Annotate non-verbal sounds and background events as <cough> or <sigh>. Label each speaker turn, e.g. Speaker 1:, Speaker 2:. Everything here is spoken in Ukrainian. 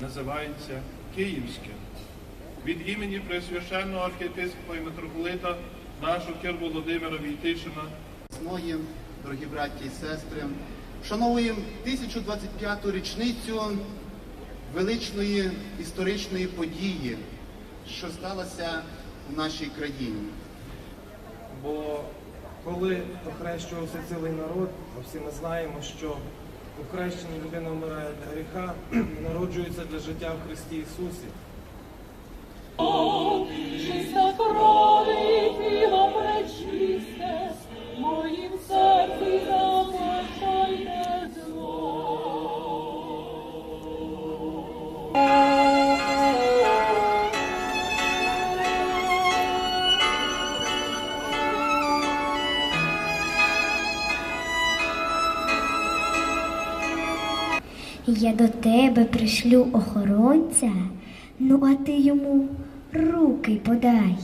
Speaker 1: називається Київське. Від імені Пресвященного архієпископа і митрополита нашого Кир Володимира Війтишина
Speaker 2: Весною, дорогі браті і сестри, вшановуємо 1025-ту річницю величної історичної події, що сталося в нашій країні.
Speaker 3: Бо коли охрещувався цілий народ, всі ми знаємо, що у хрещенні людина вмирає для гріха <clears throat> народжується для життя в Христі Ісусі.
Speaker 4: Я до тебе пришлю охоронця, ну а ти йому руки подай.